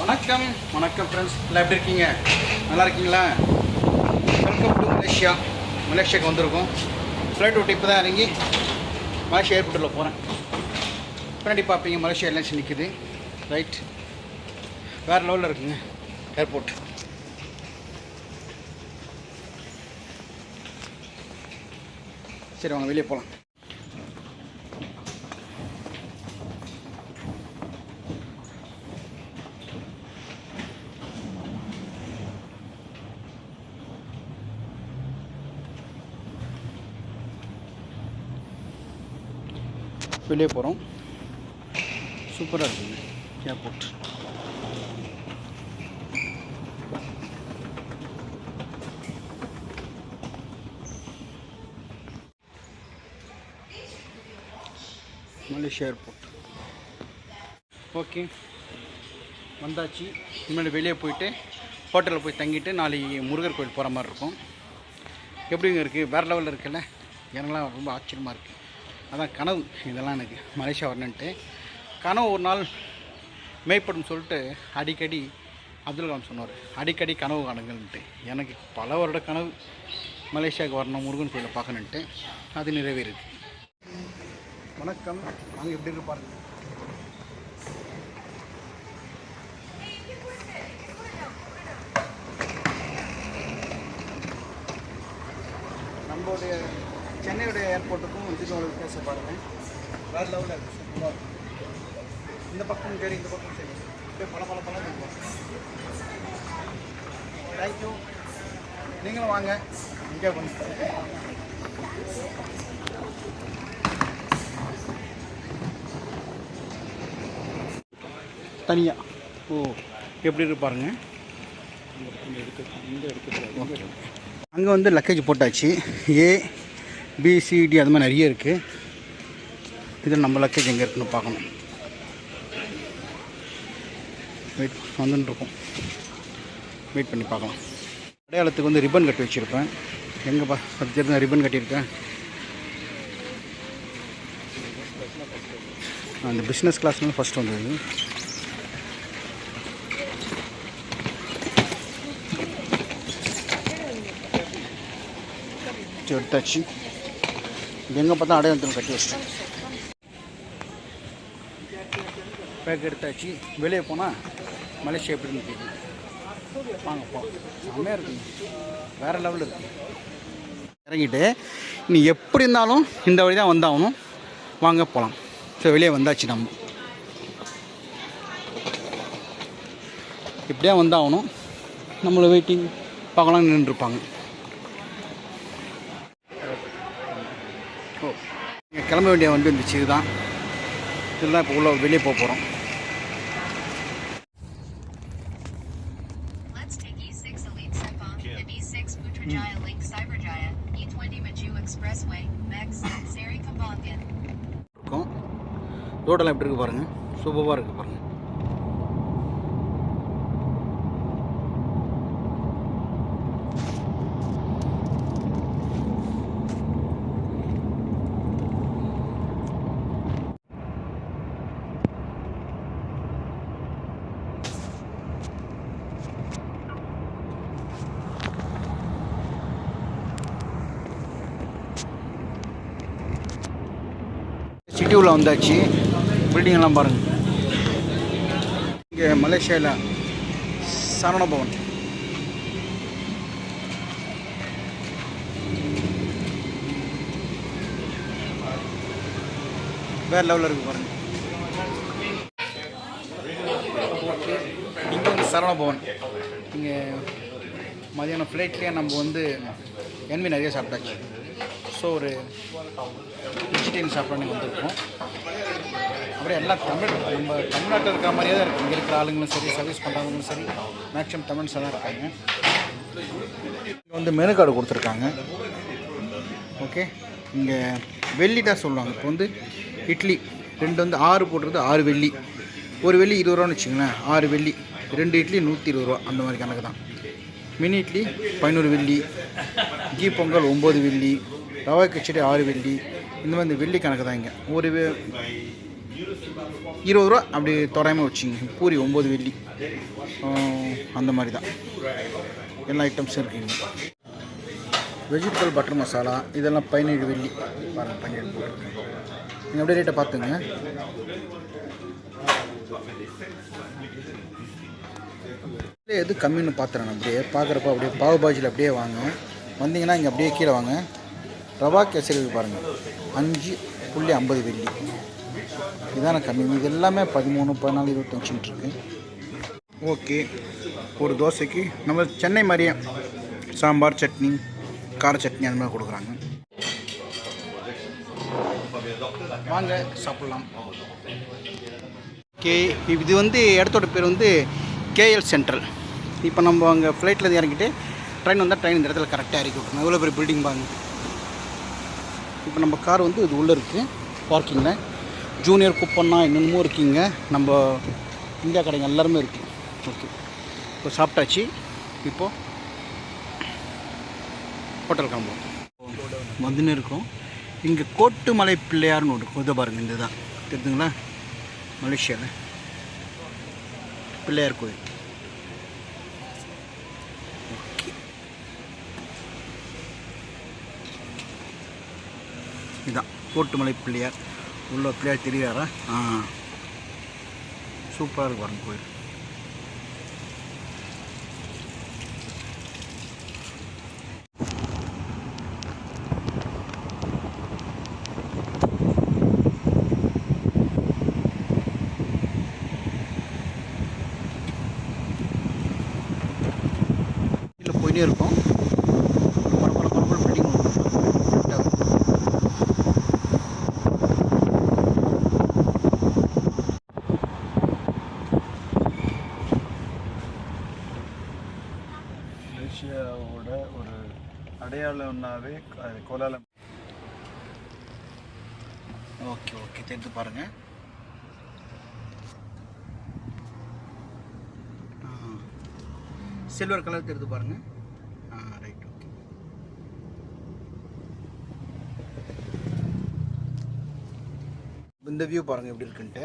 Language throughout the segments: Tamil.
வணக்கம். வணக்கம் ஃப்ரெண்ட்ஸ் எல்லாம் எப்படி இருக்கீங்க? நல்லா இருக்கீங்களா? வெல்கம் டு மலேசியா மலேசியாவுக்கு வந்திருக்கோம். ஃப்ளைட் விட்டு இப்போ தான் இறங்கி மலேசியா ஏர்போர்ட்டில் போகிறேன் பின்னாடி பார்ப்பீங்க மலேசியா ஏர்லைன்ஸ் நிற்குது ரைட் வேறு லெவலில் இருக்குங்க ஏர்போர்ட் சரி வாங்க வெளியே போகலாம் வெளியே போகிறோம் சூப்பராக இருக்குங்க. ஏர்போர்ட் மலேசியா ஏர்போர்ட் ஓகே வந்தாச்சு. இனிமேல் வெளியே போயிட்டு ஹோட்டலில் போய் தங்கிட்டு நாளைக்கு முருகர் கோயில் போகிற மாதிரி இருக்கும். எப்படிங்க இருக்குது வேறு லெவலில் இருக்குல்ல? எனக்குலாம் ரொம்ப ஆச்சரியமாக இருக்குது அதான் கனவு இதெல்லாம் எனக்கு மலேசியா வரணுன்ட்டு. கனவு ஒரு நாள் மேய்ப்படும் சொல்லிட்டு அடிக்கடி அப்துல் கலாம் சொன்னார். அடிக்கடி கனவு காணுங்கள்ன்ட்டு. எனக்கு பல வருட கனவு மலேசியாவுக்கு வரணும் முருகன் கோயிலை பார்க்கணுன்ட்டு. அது நிறைவேறுது வணக்கம். நாங்கள் எப்படி இருக்கு நம்மளுடைய சென்னையுடைய ஏர்போர்ட்டுக்கும் இதுக்கும் ஒரு வித்தியாசம் பாருங்க. வேறு லெவலில் இருக்குது சூப்பராக இருக்கும் இந்த பக்கம் சரி இந்த பக்கம் சரி. அப்படியே பல பல பல இருக்கும் தேங்க்யூ நீங்களும் வாங்க. என்ஜாய் பண்ணி தனியாக ஓ எப்படி இருக்கு பாருங்க. அங்கே வந்து லக்கேஜ் போட்டாச்சு. ஏ பிசிடி அது மாதிரி நிறைய இருக்குது இது நம்ம லக்கேஜ் எங்கே இருக்குன்னு பார்க்கணும். வெயிட் வந்துன்னு வெயிட் பண்ணி பார்க்கலாம். அடையாளத்துக்கு வந்து ரிப்பன் கட்டி வச்சுருப்பேன். எங்கே பா பத்து தெரிஞ்ச ரிப்பன் கட்டியிருக்கேன். அந்த பிஸ்னஸ் கிளாஸ்னு ஃபஸ்ட் வந்தது. எடுத்தாச்சு. எங்கே பார்த்தா அடையாளத்தில் கட்டி வச்சிட்டேன். பேக் எடுத்தாச்சு. வெளியே போனால் மலேசியா எப்படின்னு கேட்குது வாங்க போ. செம்மையாக இருக்குங்க வேறு லெவலில் இருக்கு. இறங்கிட்டு நீ எப்படி இருந்தாலும் இந்த வழி தான் வந்தாகணும். வாங்க போகலாம் ஸோ வெளியே வந்தாச்சு நம்ம. இப்படியே வந்தாகணும். நம்மளை வெயிட்டிங் பார்க்கலாம் நின்றுருப்பாங்க ஓ இங்கே கிளம்ப வேண்டிய வண்டி வந்துச்சு இதுதான். இதுதான் இப்போ உள்ள வெளியே போக போகிறோம் Let's take E6 Elite Sepang and E6 Putrajaya Link Cyberjaya, E20 Maju Expressway, Mex, Seri Kembangan. இருக்கும். ரோடெல்லாம் எப்படி இருக்கு பாருங்கள் சூப்பராக இருக்குது பாருங்கள் சிட்டி வந்தாச்சு. பில்டிங் எல்லாம் இங்கே மலேசியாவில் சரவண பவன். வேறு லெவலில் இருக்குது பாருங்கள் இங்கே வந்து சரவண பவன். இங்கே மதியானம் ஃப்ளைட்லேயே நம்ம வந்து என்வி நிறைய சாப்பிட்டாச்சு. ஸோ ஒரு வெஜிடேரியன் சாப்பிட்றதுக்கு வந்திருக்கோம். அப்புறம் எல்லாம் தமிழ் நம்ம தமிழ்நாட்டில் இருக்கிற மாதிரியே தான் இருக்குது இங்கே இருக்கிற ஆளுங்களும் சரி சர்வீஸ் பண்ணுறவங்களும் சரி மேக்ஸிமம் தமிழ்ஸாக தான் இருக்காங்க. இங்கே வந்து மெனு கார்டு கொடுத்துருக்காங்க. ஓகே இங்கே வெள்ளி தான் சொல்லுவாங்க. இப்போ வந்து இட்லி ரெண்டு வந்து ஆறு போடுறது ஆறு வெள்ளி. ஒரு வெள்ளி இருபது ரூபான்னு வச்சுங்களேன் ஆறு வெள்ளி ரெண்டு இட்லி நூற்றி இருபது ரூபா. அந்த மாதிரி கணக்கு தான். மினி இட்லி பதினோரு வெள்ளி கீ பொங்கல் ஒம்பது வெள்ளி ரவா கிச்சடி ஆறு வெள்ளி இந்த மாதிரி இந்த வெள்ளி கணக்கு தான் இங்கே. ஒரு இருபது ரூபா அப்படி தோராயமாக வச்சுங்க பூரி ஒம்பது வெள்ளி. அந்த மாதிரி தான். எல்லா ஐட்டம்ஸும் இருக்குங்க. வெஜிடபிள் பட்டர் மசாலா இதெல்லாம் பதினேழு வெள்ளி. பாருங்கள் பதினேழு நீங்கள் அப்படியே ரேட்டை பார்த்துங்க. எது கம்மின்னு பார்த்துறேன் அப்படியே. பார்க்குறப்ப அப்படியே பாவு பாஜியில் அப்படியே வாங்க. வந்தீங்கன்னா இங்கே அப்படியே கீழே வாங்க. ரவா கேசரி பாருங்கள் அஞ்சு புள்ளி ஐம்பது வெள்ளி. இதான கம்மி. இது எல்லாமே பதிமூணு பதினாலு இருபத்தஞ்சுன்னு இருக்கு. ஓகே. ஒரு தோசைக்கு நம்ம சென்னை மாதிரியே சாம்பார் சட்னி கார சட்னி அந்த மாதிரி கொடுக்குறாங்க. வாங்க சாப்பிட்லாம். கே இது வந்து இடத்தோட பேர் வந்து கேஎல் சென்ட்ரல். இப்போ நம்ம அங்கே ஃப்ளைட்டில் இறங்கிட்டு ட்ரெயின் வந்தால் ட்ரெயின் இந்த இடத்துல கரெக்டாக இறக்கி விட்ருணும் எவ்வளோ பெரிய பில்டிங் பாருங்கள் இப்போ நம்ம கார் வந்து இது உள்ளே இருக்குது பார்க்கிங்கில் ஜூனியர் குப்பன்னா என்னென்னமோ இருக்குங்க. நம்ம இந்தியா கடைங்க எல்லாருமே இருக்குது ஓகே இப்போ சாப்பிட்டாச்சு. இப்போது ஹோட்டல் கிளம்புவோம். வந்துன்னு இருக்கோம். இங்கே கோட்டுமலை பிள்ளையார்னு ஒன்று இதை பாருங்கள் இந்த தான் தெரிஞ்சுங்களா? மலேசியாவில் பிள்ளையார் கோயில். இதான். கோட்டுமலை பிள்ளையார். உள்ள பிள்ளையார் தெரியாரா சூப்பராக இருக்கும் கோயில் இல்லை போயிட்டே இருக்கும் பல பல பல பல பில்டிங் மலேசியாவோட ஒரு அடையாளம்னாவே அது கோலாலம். Okay okay. தெரிஞ்சு பாருங்க. சில்வர் கலர் தெரிஞ்சு பாருங்க. ஆ ரைட் ஓகே இந்த வியூ பாருங்க எப்படி இருக்குன்ட்டு.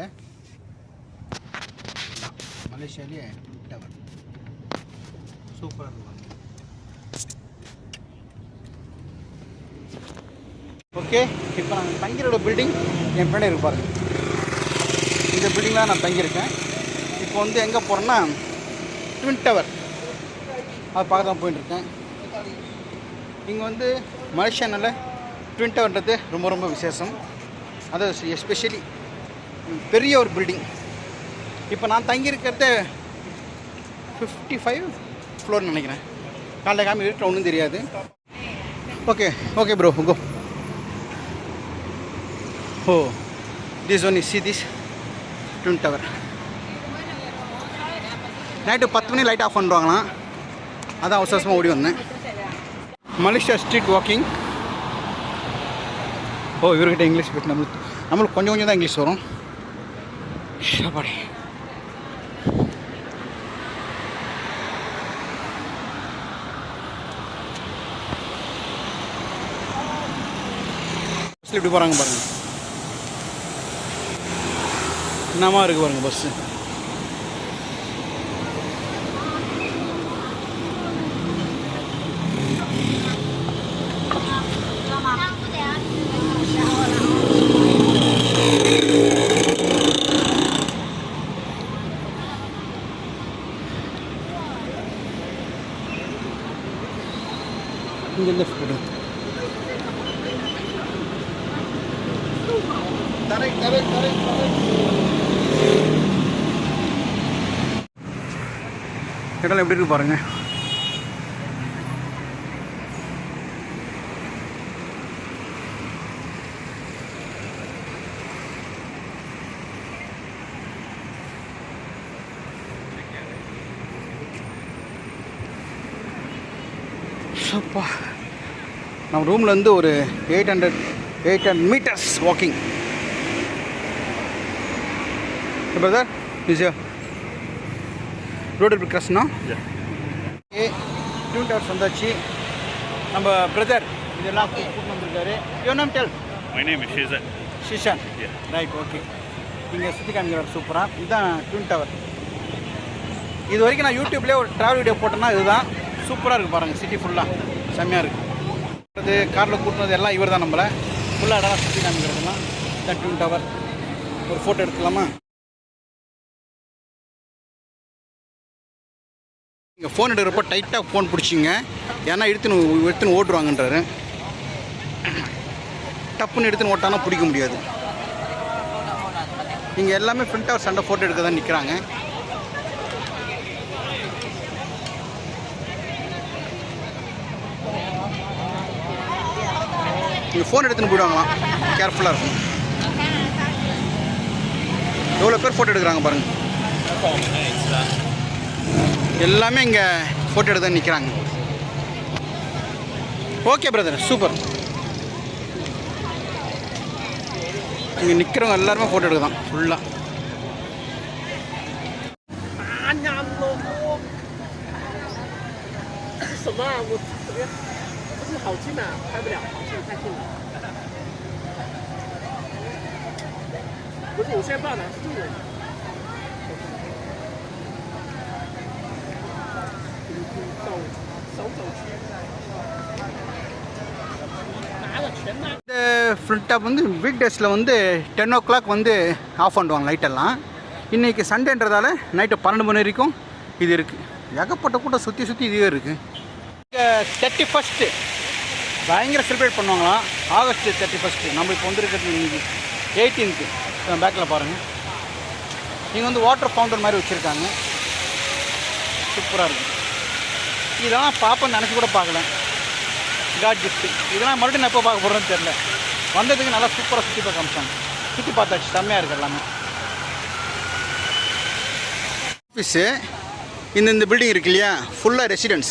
மலேசியாலேயே டவர் சூப்பராக இருக்கும் ஓகே. இப்போ நாங்கள் தங்கிரோட பில்டிங் என் பின்னாடி இருப்பார் இந்த பில்டிங்கில் நான் தங்கியிருக்கேன். இப்போ வந்து எங்கே போகிறேன்னா ட்வின் டவர் அது பார்க்க தான் போயிட்டுருக்கேன் இங்கே வந்து மலேசியானால ட்வின் டவர்ன்றது ரொம்ப ரொம்ப விசேஷம். அது எஸ்பெஷலி பெரிய ஒரு பில்டிங் இப்போ நான் தங்கியிருக்கிறது ஃபிஃப்டி ஃபைவ் ஃப்ளோர் நினைக்கிறேன். காலைல காமி வீட்டில் ஒன்றும் தெரியாது. Okay okay bro go oh this one is see this twin tower night பத்து மணி லைட் ஆஃப் பண்ணுவாங்களாம் அதான் அவசரமாக ஓடி வந்தேன். மலேசியா ஸ்ட்ரீட் வாக்கிங் ஓ இவர்கிட்ட இங்கிலீஷ் பேச நம்மளுக்கு நம்மளுக்கு கொஞ்சம் கொஞ்சம் தான் இங்கிலீஷ் வரும். ஷபாடி இப்படி எப்படி போகிறாங்க பாருங்கள் என்னமா இருக்குது பாருங்கள் பஸ்ஸு இடம் எப்படி இருக்கு பாருங்க. அப்பா நம்ம ரூம்லேருந்து ஒரு eight hundred eight hundred metres walking brother is road எப்படி கிராஸ்னா ஏ டியூன் டவர்ஸ் வந்தாச்சு. நம்ம பிரதர் இதெல்லாம் கூ- கூட்டிட்டு வந்திருக்காரு. Your name tell name is Shizan. Shizan. Right okay இங்கே சுற்றி காமிக்கிறார் சூப்பராக இதுதான் ட்வின் டவர் இது வரைக்கும் நான் யூடியூப்லேயே ஒரு ட்ராவல் வீடியோ போட்டேன்னா இதுதான். சூப்பராக இருக்குது பாருங்கள் சிட்டி ஃபுல்லாக செம்மையாக இருக்குது அது காரில் கூட்டினது எல்லாம் இவர் தான் நம்மளை ஃபுல்லாக இடம் சுற்றி காமிக்கிறதுலாம் இந்த ட்வின் டவர் ஒரு ஃபோட்டோ எடுத்துக்கலாமா நீங்கள் ஃபோன் எடுக்கிறப்ப டைட்டாக ஃபோன் பிடிச்சிங்க. ஏன்னா எடுத்துன்னு எடுத்துன்னு ஓட்டுருவாங்கன்றாரு டப்புன்னு எடுத்துன்னு ஓட்டானா பிடிக்க முடியாது. இங்கே எல்லாமே ஃப்ரண்ட் ஹவர் சண்டை ஃபோட்டோ எடுக்க தான் நிற்கிறாங்க நீங்கள் ஃபோன் எடுத்துன்னு போயிடுவாங்களாம் கேர்ஃபுல்லாக இருக்கும். எவ்வளோ பேர் ஃபோட்டோ எடுக்கிறாங்க பாருங்கள் எல்லாமே இங்கே ஃபோட்டோ எடுத்து நிற்கிறாங்க ஓகே பிரதர் சூப்பர் இங்கே நிற்கிறவங்க எல்லாருமே ஃபோட்டோ எடுக்க தான் ஃபுல்லாக 近的。走，手肘区。拿了全拿。 இந்த ஃப்ரண்ட் டாப் வந்து வீக் டேஸில் வந்து டென் ஓ கிளாக் வந்து ஆஃப் பண்ணுவாங்க லைட்டெல்லாம் இன்றைக்கி சண்டேன்றதால நைட்டு பன்னெண்டு மணி வரைக்கும் இது இருக்குது ஏகப்பட்ட கூட்டம் சுற்றி சுற்றி இதுவே இருக்குது இங்கே தேர்ட்டி ஃபஸ்ட்டு பயங்கர செலிப்ரேட் பண்ணுவாங்களாம் ஆகஸ்ட் தேர்ட்டி ஃபஸ்ட்டு நம்ம இப்போ வந்துருக்கிறது இன்னைக்கு எயிட்டீன்த்து பேக்கில் பாருங்கள் இங்கே வந்து வாட்டர் ஃபவுண்டன் மாதிரி வச்சுருக்காங்க சூப்பராக இருக்குது இதெல்லாம் பார்ப்பேன் நினச்சி கூட பார்க்கல. காட் கிஃப்ட்டு இதெல்லாம் மறுபடியும் நான் எப்போ பார்க்க போகிறேன்னு தெரில வந்ததுக்கு நல்லா சூப்பராக சுற்றி பார்க்க காமிச்சாங்க சுற்றி பார்த்தாச்சு. செம்மையாக இருக்குது எல்லாமே. ஆஃபீஸு இந்த இந்த பில்டிங் இருக்கு இல்லையா? ஃபுல்லாக ரெசிடென்ஸ்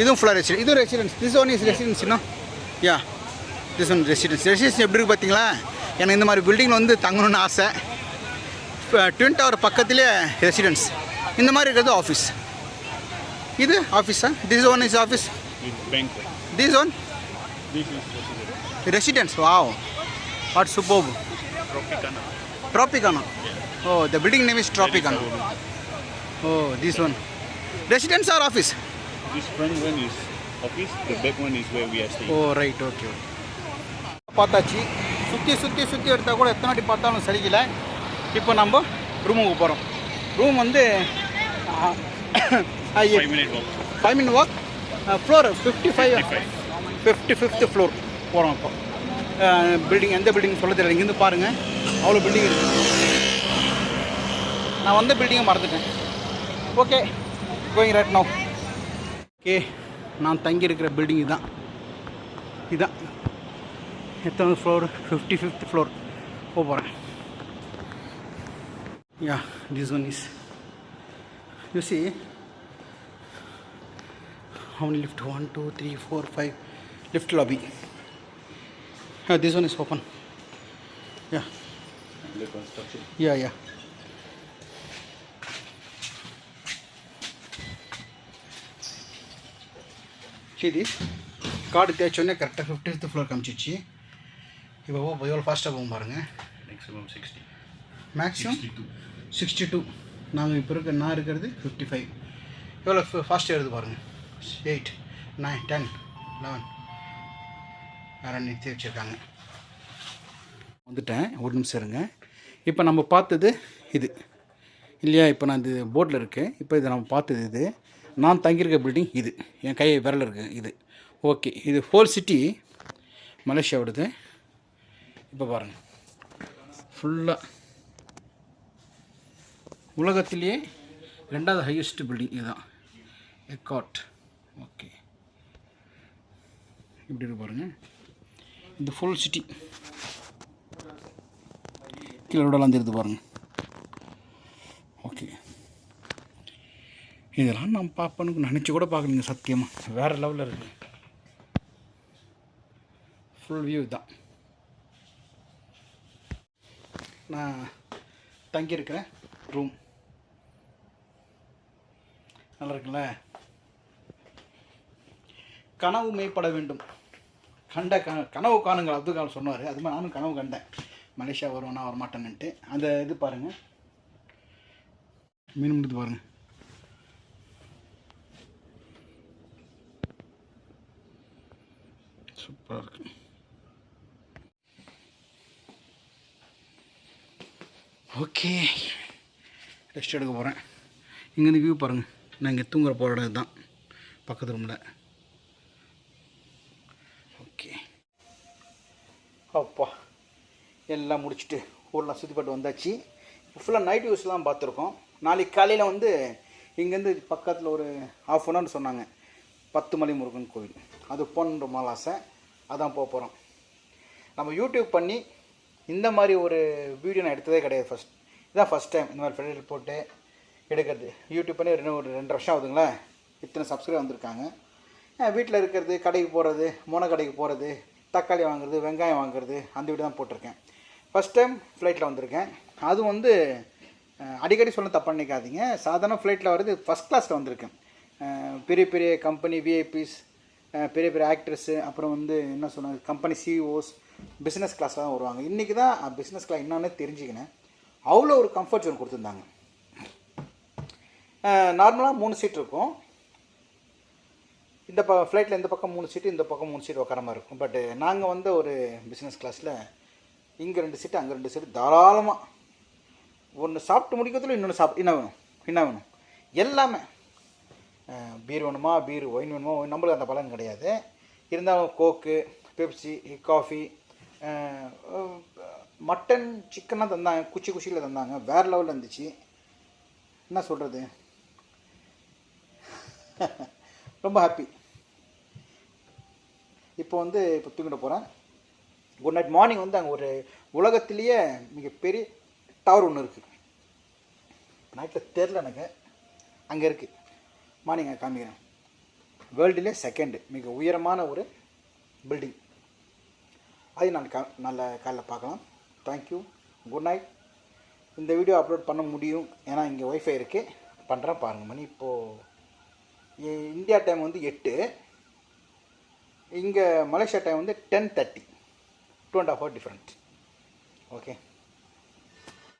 இதுவும் ஃபுல்லாக ரெசிடென்ஸ் இதுவும் residence this one is residence இன்னும் yeah this one residence residence எப்படி இருக்குது பார்த்தீங்களா? எனக்கு இந்த மாதிரி பில்டிங்கில் வந்து தங்கணும்னு ஆசை. ட்வின் டவர் பக்கத்துலேயே ரெசிடென்ஸ் இந்த மாதிரி இருக்கிறது ஆஃபீஸ் இது ஆஃபீஸா this one is office. This one oh oh one residence or office This front one is office. The back one is where we are staying. oh right okay okay பார்த்தாச்சு சுற்றி சுற்றி சுற்றி எடுத்தால் கூட எத்தனை வாட்டி பார்த்தாலும் சரிக்கல இப்போ நம்ம ரூமுக்கு போகிறோம் ரூம் வந்து Five minute walk. Five minute walk floor fifty five fifty fifth floor போகிறோம் இப்போ பில்டிங் எந்த பில்டிங் சொல்ல தெரியல. இங்கேருந்து பாருங்கள் அவ்வளோ பில்டிங் இருக்குது நான் வந்த பில்டிங்கை மறந்துட்டேன். Okay going right no okay நான் தங்கி இருக்கிற பில்டிங் இதுதான் இதுதான் எத்தனை ஃப்ளோர் ஃபிஃப்டி ஃபிஃப்த் ஃப்ளோர் போக போகிறேன் yeah this one is you see how many lift? One two three four five. Lift lobby. Yeah, this one is open. Yeah. The construction. yeah yeah. See this? Card தேய்ச்சோடனே கரெக்டாக ஃபிஃப்டி ஃபிஃப்த் ஃப்ளோர் காமிச்சிச்சு. இப்போ எவ்வளோ ஃபாஸ்ட்டாக போகும் பாருங்கள் Maximum 60. மேக்ஸிமம் சிக்ஸ்டி டூ நாங்கள் இப்போ இருக்க நான் இருக்கிறது ஃபிஃப்டி ஃபைவ் எவ்வளோ ஃபாஸ்ட்டாக எழுது பாருங்கள் எயிட் நைன் டென் லெவன் வேறு நிறுத்தி வச்சுருக்காங்க. வந்துட்டேன். ஒரு நிமிஷம் இருங்க. இப்போ நம்ம பார்த்தது இது. இல்லையா? இப்போ நான் இது போர்டில் இருக்கேன். இப்போ இதை நம்ம பார்த்தது இது. நான் தங்கியிருக்க பில்டிங் இது. என் கை விரல் இருக்குது இது. ஓகே இது ஹோல் சிட்டி மலேசியாவோடது இப்போ பாருங்கள் ஃபுல்லாக உலகத்திலேயே ரெண்டாவது ஹையஸ்ட் பில்டிங் இதுதான். எக்காட் ஓகே இப்படி இருக்கு பாருங்க. இந்த ஃபுல் சிட்டி கீழே ரோடெல்லாம் தெரியுது பாருங்க. ஓகே இதெல்லாம் நான் பார்ப்பனுக்கு நினச்சி கூட பார்க்கலங்க சத்தியமாக வேறு லெவலில் இருக்குது ஃபுல் வியூ தான். நான் தங்கியிருக்கிறேன் ரூம் நல்லா இருக்குல்ல? கனவு மேம்பட வேண்டும். கண்ட க கனவு காணுங்கள் அப்துல் கலாம் சொன்னார். அது மாதிரி நானும் கனவு கண்டேன். மலேசியா வருவோம் நான் வரமாட்டேன்னுட்டு அந்த இது பாருங்கள் மீன் முடித்து பாருங்கள் சூப்பராக இருக்கு. ஓகே. ரெஸ்ட் எடுக்க போகிறேன் இங்கேருந்து வியூ பாருங்கள் நான் இங்கே தூங்குற போகிற இடம் இதுதான். பக்கத்து ரூமில் ஓகே. அப்பா எல்லாம் முடிச்சுட்டு ஊரெலாம் சுற்றி பாட்டு வந்தாச்சு. ஃபுல்லாக நைட் வியூஸ்லாம் பார்த்துருக்கோம். நாளைக்கு காலையில் வந்து இங்கேருந்து பக்கத்தில் ஒரு ஆஃப் அன் ஹவர் சொன்னாங்க. பத்து மலை முருகன் கோவில் அது போகணுன்ற மால் ஆசை. அதான் போக போகிறோம் நம்ம யூடியூப் பண்ணி இந்த மாதிரி ஒரு வீடியோ நான் எடுத்ததே கிடையாது ஃபஸ்ட் இதான் ஃபஸ்ட் டைம் இந்த மாதிரி ஃபெடரல் போட்டு எடுக்கிறது. யூடியூப் பண்ணி ரெண்டு ஒரு ரெண்டு வருஷம் ஆகுதுங்களா? இத்தனை சப்ஸ்கிரைப் வந்திருக்காங்க. வீட்டில் இருக்கிறது கடைக்கு போகிறது மோன கடைக்கு போகிறது தக்காளி வாங்குறது வெங்காயம் வாங்குறது அந்த வீடு தான் போட்டிருக்கேன். ஃபஸ்ட் டைம் ஃப்ளைட்டில் வந்திருக்கேன். அது வந்து அடிக்கடி சொல்ல தப்பு நினைக்காதீங்க. சாதாரண ஃப்ளைட்டில் வர்றது ஃபஸ்ட் கிளாஸில் வந்திருக்கேன். பெரிய பெரிய கம்பெனி விஐபிஸ் பெரிய பெரிய ஆக்ட்ரஸ்ஸு அப்புறம் வந்து என்ன சொன்னாங்க கம்பெனி சிஇஓஸ் பிஸ்னஸ் கிளாஸில் தான் வருவாங்க. இன்றைக்கி தான் பிஸ்னஸ் கிளாஸ் என்னன்னு தெரிஞ்சுக்கினேன். அவ்வளோ ஒரு கம்ஃபர்ட் ஜோன் கொடுத்துருந்தாங்க. நார்மலாக மூணு சீட் இருக்கும். இந்த ப ஃப்ளைட்டில் இந்த பக்கம் மூணு சீட்டு இந்த பக்கம் மூணு சீட்டு உட்கார மாதிரி இருக்கும். பட் நாங்கள் வந்து ஒரு பிஸ்னஸ் கிளாஸில் இங்கே ரெண்டு சீட்டு அங்கே ரெண்டு சீட்டு தாராளமாக ஒன்று சாப்பிட்டு முடிக்கிறதுல இன்னொன்று சாப்பிட்டு என்ன வேணும்? என்ன வேணும்? எல்லாமே. பீர் வேணுமா? பீர் ஒயின் வேணுமா? நம்மளுக்கு அந்த பலன் கிடையாது. இருந்தாலும் கோக்கு பெப்சி காஃபி மட்டன் சிக்கனாக தந்தாங்க. குச்சி குச்சியில் தந்தாங்க. வேறு லெவலில் இருந்துச்சு. என்ன சொல்கிறது ரொம்ப ஹாப்பி இப்போ வந்து இப்போ தூங்கிட போகிறேன் குட் நைட் மார்னிங் வந்து அங்கே ஒரு உலகத்திலேயே மிகப்பெரிய டவர் ஒன்று இருக்குது நைட்டில் தெரில எனக்கு. அங்கே இருக்குது மார்னிங் அங்கே காமிக்கிறேன் வேர்ல்டுலே செகண்டு மிக உயரமான ஒரு பில்டிங் அது நான் கா நல்ல காலையில் பார்க்கலாம். தேங்க்யூ குட் நைட் இந்த வீடியோ அப்லோட் பண்ண முடியும். ஏன்னா இங்கே ஒய்ஃபை இருக்குது பண்ணுறேன் பாருங்கள் மணி. இப்போது இந்தியா டைம் வந்து எட்டு. இங்கே மலேசியா டைம் வந்து ten thirty two and half hour different okay